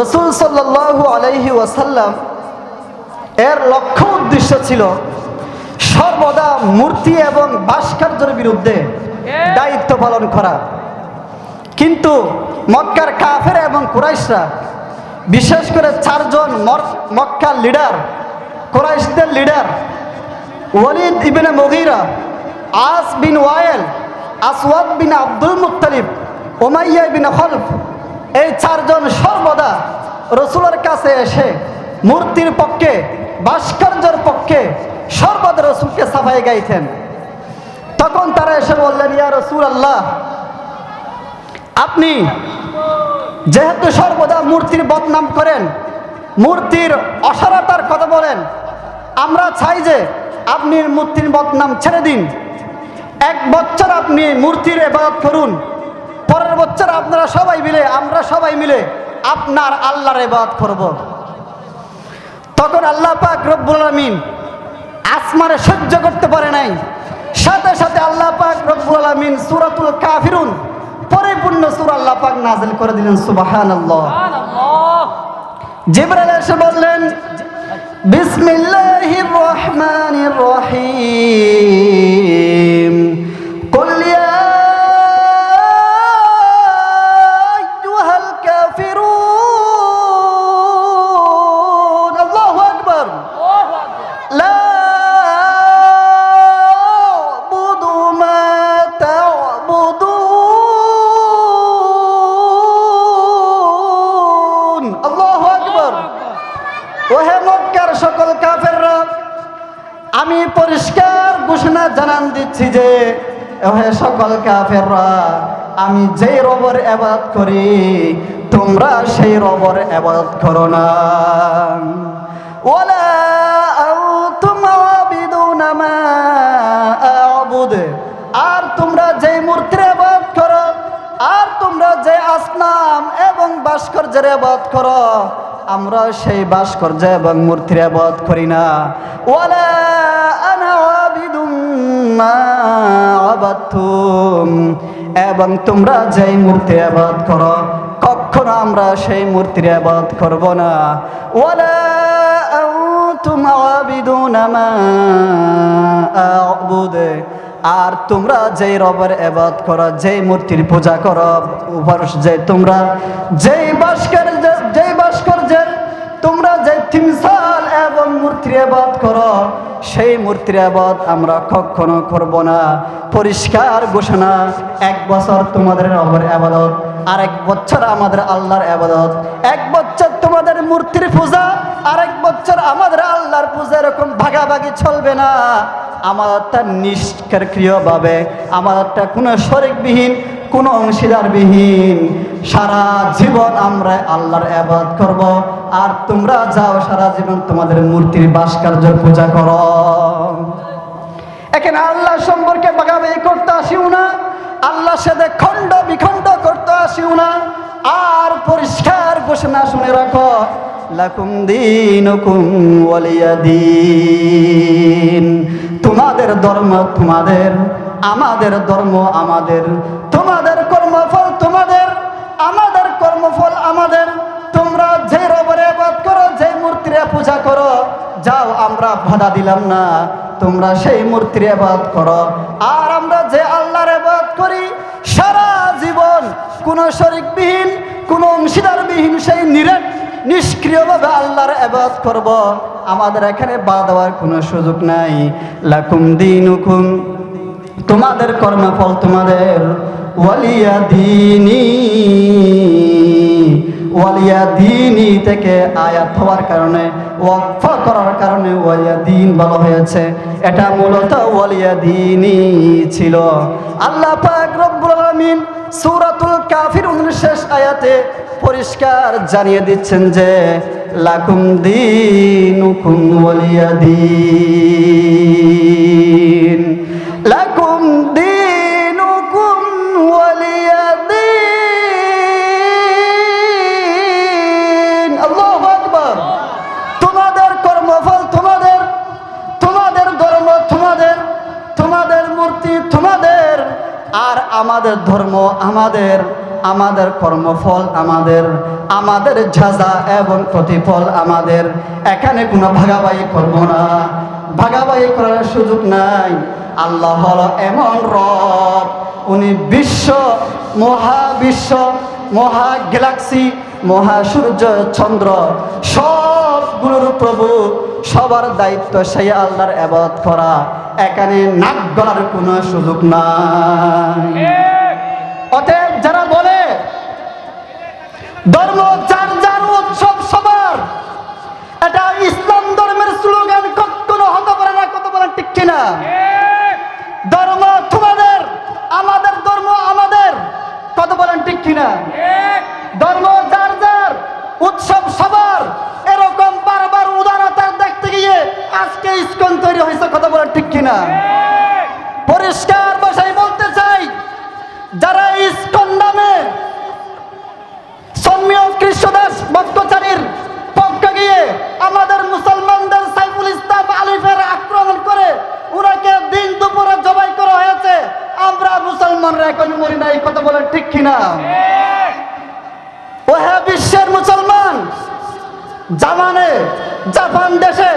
রসুল সাল্লাল্লাহু আলাইহি ওয়াসাল্লাম এর লক্ষ্য উদ্দেশ্য ছিল সর্বদা মূর্তি এবং ভাস্কর্যের বিরুদ্ধে দায়িত্ব পালন করা। কিন্তু মক্কার কাফের এবং কুরাইশরা বিশেষ করে চারজন মক্কার লিডার কুরাইশদের leader Walid ibn Mughira As bin Wael Aswad bin Abdul Muttalib Umayya bin Khalaf এই চারজন সর্বদা রসুলের কাছে এসে মূর্তির পক্ষে, ভাস্কর্যের পক্ষে সর্বদা রসুলকে সাফাই গাইতেন। তখন তারা এসে বললেন, ইয়া রসুল আল্লাহ আপনি যেহেতু সর্বদা মূর্তির বদনাম করেন, মূর্তির অসারতার কথা বলেন, আমরা চাই যে আপনি মূর্তির বদনাম ছেড়ে দিন। এক বছর আপনি মূর্তির এবাদত করুন বছর আপনারা সবাই মিলে আমরা সবাই মিলে আপনার আল্লাহর এবাদত করব। তখন আল্লাহ পাক রব্বুল আলমিন আসমানে সহ্য করতে পারে নাই। সাথে সাথে আল্লাহ পাক রব্বুল আলমিন সুরাতুল কাফিরুন পরিপূর্ণ সুর আল্লাহ পাক নাজিল করে দিলেন সুবাহান আল্লাহ জিবরাইল এসে বললেন বিসমিল্লাহির রহমানির রহিম। সকল কাফেররা, আমি পরিষ্কার ঘোষণা জানান দিচ্ছি যে, ওহে সকল কাফেররা, আমি যেই রবর আবাদ করি, তোমরা সেই রবর আবাদ করো না। আবুদ। আর তোমরা যেই মূর্তির করো, আর তোমরা যে আসনাম এবং ভাস্কর্যের আবাদ করো আমরা সেই ভাস্কর্য এবং মূর্তির আবাদ করি না। এবং তোমরা যেই মূর্তির আবাদ করো, কখনো আমরা সেই মূর্তির আবাদ করব না। ওয়ালা আনতুম আবুদ। আর তোমরা যেই রবের এবাদ করো, যেই মূর্তির পূজা করো যে তোমরা যেই ভাস্কর্য আবাদ করো, সেই মূর্তির আবাদ আমরা কখনো করব না। পরিষ্কার ঘোষণা, এক বছর তোমাদের রবের আবাদত আর এক বছর আমাদের আল্লাহর আবাদত। এক বছর মূর্তির পূজা আর এক বছর আমাদের আল্লাহর পূজা এরকম ভাগাভাগি চলবে না। আমারটা নিষ্ক্রিয়ভাবে আমারটা কোনো শরিকবিহীন, কোনো অংশীদারবিহীন। সারা জীবন আমরা আল্লাহর আবাদ করব। আর তোমরা যাও, সারা জীবন তোমাদের মূর্তির ভাস্কর্য পূজা করো। এখানে আল্লাহ সম্পর্কে বাগাবাগি করতে আসিও না। আল্লাহ সাথে খণ্ড বিখণ্ড করতে আসিও না। আর পরিষ্কার ঘোষণা শুনে রাখো। লাকুম দিনুকুম ওয়ালিয়া দিন। তোমাদের ধর্ম তোমাদের, আমাদের ধর্ম আমাদের। তোমাদের কর্মফল তোমাদের, আমাদের কর্মফল আমাদের। তোমরা যে রবরে বাদ করো, যে মূর্তির পূজা করো, যাও আমরা বাধা দিলাম না। তোমরা সেই মূর্তির আবাদ করো। আর আমরা যে আল্লাহর আবাদ করি কোনো শরিকবিহীন, কোনো অংশীদারবিহীন সেই নিরেট নিষ্ক্রিয়ভাবে আল্লাহর আবাদ করব। আমাদের এখানে বা দেওয়ার কোনো সুযোগ নাই। লাকুম দিন হুকুম তোমাদের কর্মফল তোমাদের। ওয়ালিয়া দিনী। ওয়ালিয়া দিনী থেকে আয়াত হওয়ার কারণে, ওয়াকফ করার কারণে ওয়ালিয়া দিন বলা হয়েছে। এটা মূলত ওয়ালিয়া দিনই ছিল। আল্লাহ পাক রব্বুল আলামিন সূরাতুল কাফির শেষ আয়াতে পরিষ্কার জানিয়ে দিচ্ছেন যে লাকুম দিনুকুম ওয়ালিয়া দিন। লাকুম দিনুকুম আমাদের ধর্ম, আমাদের আমাদের কর্মফল, আমাদের আমাদের ঝাঁজা এবং প্রতিফল আমাদের। এখানে কোনো ভাগাভাগি করব না। ভাগাভাগি করার সুযোগ নাই। আল্লাহ হল এমন রব। উনি বিশ্ব মহাবিশ্ব মহা গ্যালাক্সি, মহা সূর্য, চন্দ্র সবগুলোর প্রভু। সবার দায়িত্ব সেই আল্লাহর আবাদ করা। এখানে নাক গলার কোনো সুযোগ নাই। অতএব যারা বলে, ধর্ম যার যার উৎসব সবার, এটা ইসলাম ধর্মের স্লোগান কখনো হতে পারে না কত বলেন ঠিক কিনা? ধর্ম তোমাদের, আমাদের ধর্ম আমাদের কত বলেন ঠিক কিনা? ধর্ম যার যার উৎসব সবার, এরকম বারবার উদারতার দেখতে গিয়ে আজকে ইস্কন তৈরি হয়েছে, কথা বলেন ঠিক কিনা? পরিষ্কার ভাষায় বলতে চাই যারা ইস্কন নামে সৌম্য কৃষ্ণদাস ভক্তচারীর পক্ষে গিয়ে আমাদের মুসলমানদের সাইফুল ইসলাম আলিফের আক্রমণ করে ওনাকে দিন দুপুরে জবাই করা হয়েছে আমরা মুসলমানরা এখন মরি নাই কথা বলেন ঠিক কিনা ও হ্যাঁ বিশ্বের মুসলমান জামানে জাপান দেশে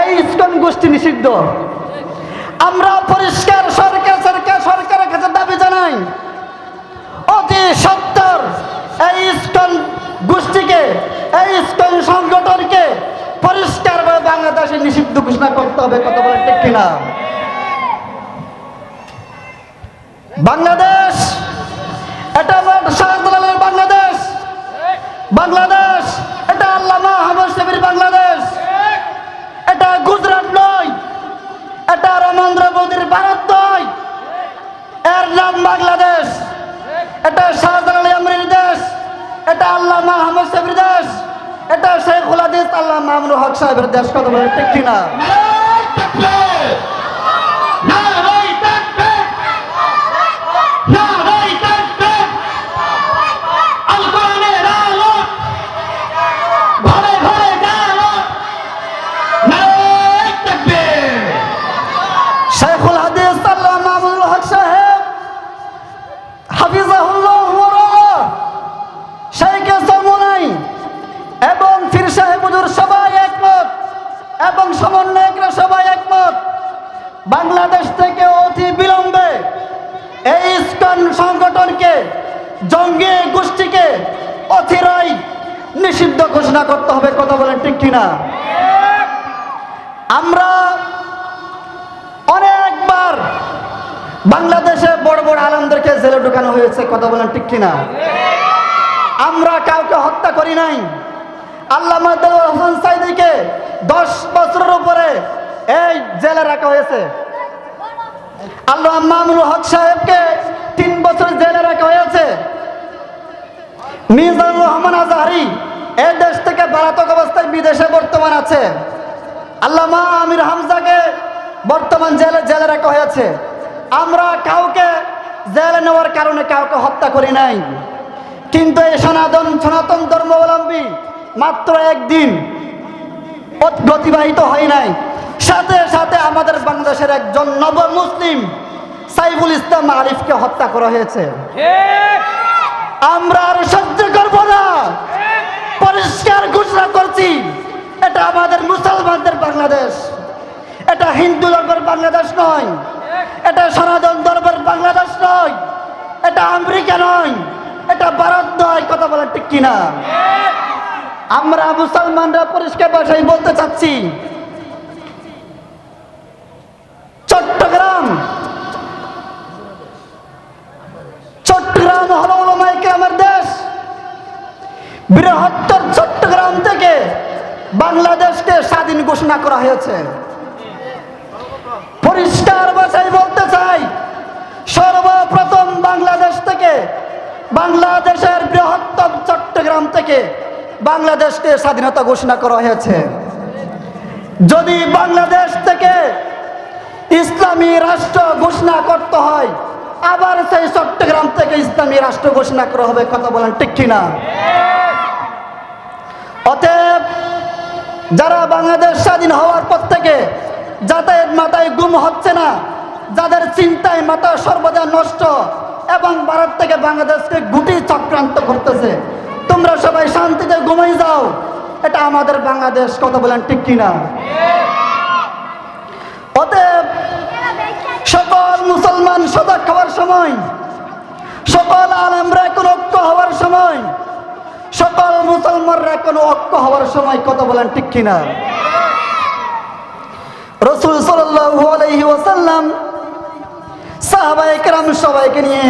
এই ইস্কন গোষ্ঠী নিষিদ্ধ। আমরা পরিষ্কার সরকার সরকার, সরকারের কাছে দাবি জানাই, অতি সত্তর এই ইস্কন গোষ্ঠীকে, এই ইস্কন সংগঠনকে পরিষ্কারভাবে বাংলাদেশে নিষিদ্ধ ঘোষণা করতে হবে, কথা বলেন ঠিক কিনা? বাংলাদেশ, এটা শাহজালালের বাংলাদেশ। বাংলাদেশ, এটা আল্লামা শফির বাংলাদেশ এটা গুজরাট নয় এটা রমেন্দ্র মোদীর ভারত নয়। এর নাম বাংলাদেশ। এটা আমরির দেশ। এটা আল্লাহ মাহমুদ সাহেবের দেশ। এটা শেখ হাদিস আল্লাহ মাহমুদ হক সাহেবের দেশ। কথা বলে ঠিক কিনা? নারাই বাংলাদেশ থেকে অতি বিলম্বে এই ইস্কন সংগঠনকে, জঙ্গি গোষ্ঠীকে অথিরাই নিষিদ্ধ ঘোষণা করতে হবে, কথা বলেন ঠিক কিনা? আমরা অনেকবার বাংলাদেশে বড় বড় আলমদেরকে জেলে ঢুকানো হয়েছে, কথা বলেন ঠিক কিনা? আমরা কাউকে হত্যা করি নাই। আল্লাহ হোসেন সাইদিকে দশ বছরের উপরে এই জেলে রাখা হয়েছে। আল্লাহ মামুল হক সাহেবকে তিন বছর জেলে রাখা হয়েছে। মিজানুর রহমান আজহারি এই দেশ থেকে বারাতক অবস্থায় বিদেশে বর্তমান আছে। আল্লামা আমির হামজাকে বর্তমান জেলে জেলে রাখা হয়েছে। আমরা কাউকে জেলে নেওয়ার কারণে কাউকে হত্যা করি নাই। কিন্তু এই সনাতন সনাতন ধর্মাবলম্বী মাত্র একদিন অত- অতিবাহিত হয় নাই। সাথে সাথে আমাদের বাংলাদেশের একজন নব মুসলিম সাইফুল ইসলাম আরিফকে হত্যা করা হয়েছে। আমরা আর সহ্য করব না। পরিষ্কার ঘোষণা করছি, এটা আমাদের মুসলমানদের বাংলাদেশ। এটা হিন্দু ধর্মের বাংলাদেশ নয়। এটা সনাতন ধর্মের বাংলাদেশ নয়। এটা আমেরিকা নয়। এটা ভারত নয়। কথা বলার ঠিক কিনা? আমরা মুসলমানরা পরিষ্কার ভাষায় বলতে চাচ্ছি চট্টগ্রাম। চট্টগ্রাম হল হলো আমার দেশ। বৃহত্তর চট্টগ্রাম থেকে বাংলাদেশকে স্বাধীন ঘোষণা করা হয়েছে। পরিষ্কার ভাষায় বলতে চাই, সর্বপ্রথম বাংলাদেশ থেকে, বাংলাদেশের বৃহত্তম চট্টগ্রাম থেকে বাংলাদেশকে স্বাধীনতা ঘোষণা করা হয়েছে। যদি বাংলাদেশ থেকে ইসলামী রাষ্ট্র ঘোষণা করতে হয়। আবার সেই চট্টগ্রাম থেকে ইসলামী রাষ্ট্র ঘোষণা করা হবে, কথা বলেন ঠিক কিনা? অতএব যারা বাংলাদেশ স্বাধীন হওয়ার পর থেকে যাতায়াত মাথায় গুম হচ্ছে না, যাদের চিন্তায় মাথা সর্বদা নষ্ট এবং ভারত থেকে বাংলাদেশকে গুটি চক্রান্ত করতেছে, তোমরা সবাই শান্তিতে ঘুমাই যাও। এটা আমাদের বাংলাদেশ, কথা বলেন ঠিক কিনা? অতএব সকল মুসলমান সজাগ হওয়ার সময়, সকল আলেমরা এখন ঐক্য হওয়ার সময়, সকল মুসলমানরা এখন ঐক্য হওয়ার সময়, কথা বলেন ঠিক কিনা? রসুল সাল্লাল্লাহু আলাইহি ওয়াসাল্লাম কেরাম সবাইকে নিয়ে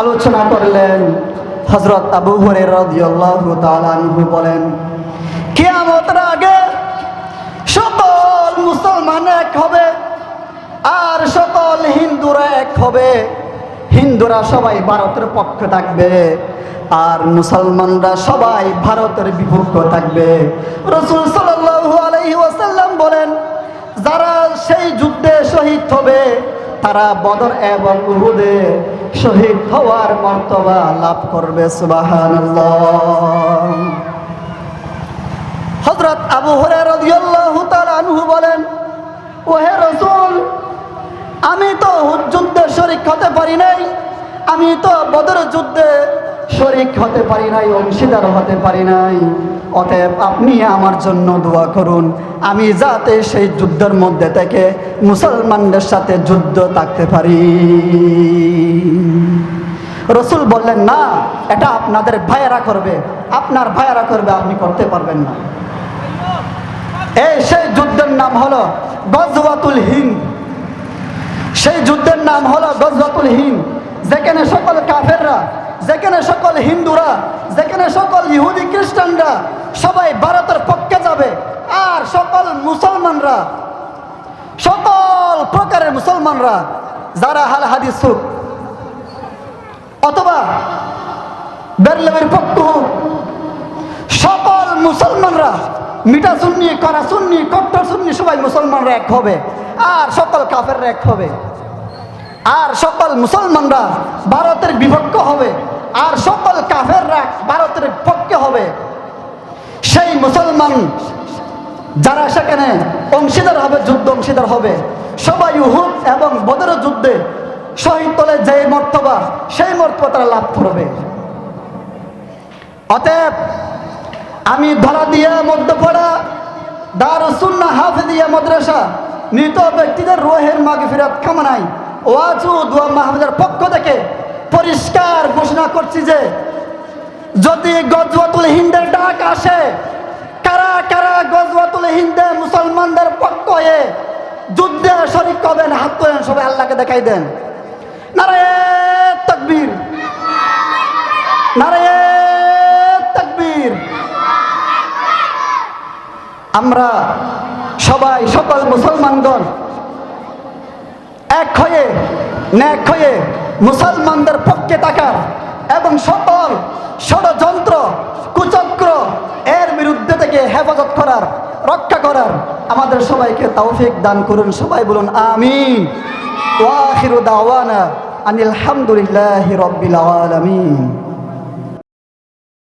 আলোচনা করলেন। হজরত আবু রাদিয়াল্লাহু তাআলা বলেন, কিয়ামতের আগে এক হবে, আর সকল হিন্দুরা এক হবে। হিন্দুরা সবাই ভারতের পক্ষে থাকবে, আর মুসলমানরা সবাই ভারতের বিপক্ষ থাকবে। রসুল ওয়াসাল্লাম বলেন, যারা সেই যুদ্ধে শহীদ হবে, তারা বদর এবং উহুদে শহীদ হওয়ার মর্তবা লাভ করবে সুবাহান হযরত আবু হরে রাদিয়াল্লাহু আনহু বলেন ওহে রাসূল, আমি তো যুদ্ধে শরীক হতে পারি নাই, আমি তো বদর যুদ্ধে শরিক হতে পারি নাই, অংশীদার হতে পারি নাই। অতএব আপনি আমার জন্য দোয়া করুন, আমি যাতে সেই যুদ্ধের মধ্যে থেকে মুসলমানদের সাথে যুদ্ধ থাকতে পারি। রসুল বললেন, না, এটা আপনাদের ভাইয়েরা করবে, আপনার ভাইয়েরা করবে, আপনি করতে পারবেন না। এই সেই যুদ্ধের নাম হলো গজওয়াতুল হিন্দ। সেই যুদ্ধের নাম হলো গজওয়াতুল হিন্দ। যেখানে সকল কাফেররা, যেখানে সকল হিন্দুরা, যেখানে সকল ইহুদি খ্রিস্টানরা সবাই ভারতের পক্ষে যাবে আর সকল মুসলমানরা, সকল প্রকারের মুসলমানরা যারা হাল হাদিস অথবা বেরলেমের পক্ষ সকল মুসলমানরা মিঠা সুন্নি, করা সুন্নি, কট্টর সুন্নি, সবাই মুসলমানরা এক হবে। আর সকল কাফেররা এক হবে। আর সকল মুসলমানরা ভারতের বিভক্ত হবে। আর সকল কাফেররা ভারতের পক্ষে হবে। সেই মুসলমান যারা সেখানে অংশীদার হবে, যুদ্ধ অংশীদার হবে, সবাই উহুদ এবং বদর যুদ্ধে শহীদ তলে যে মর্তবা, সেই মর্তবা তারা লাভ করবে। অতএব আমি ধরা দিয়া মধ্যপড়া দারুসুন্না হাফিদিয়া মাদ্রাসা, মৃত ব্যক্তিদের রোহের মাগে ফিরাত কামনাই ওয়াজু দোয়া মাহফিজের পক্ষ থেকে পরিষ্কার ঘোষণা করছি যে, যদি গজওয়াতুল হিন্দের ডাক আসে, কারা কারা গজওয়াতুল হিন্দে মুসলমানদের পক্ষ হয়ে যুদ্ধে শরিক হবেন, হাত তোলেন, সবাই আল্লাহকে দেখাই দেন। নারায়ে তকবীর। নারায়ে তকবীর আমরা সবাই সকল মুসলমানগণ এক হয়ে ন্যাক হয়ে মুসলমানদের পক্ষে থাকার এবং সকল ষড়যন্ত্র, কুচক্র এর বিরুদ্ধে থেকে হেফাজত করার, রক্ষা করার আমাদের সবাইকে তৌফিক দান করুন। সবাই বলুন, আমিন। ওয়াখিরু দাওয়ানা আনিল হামদুলিল্লাহি রাব্বিল আলামিন।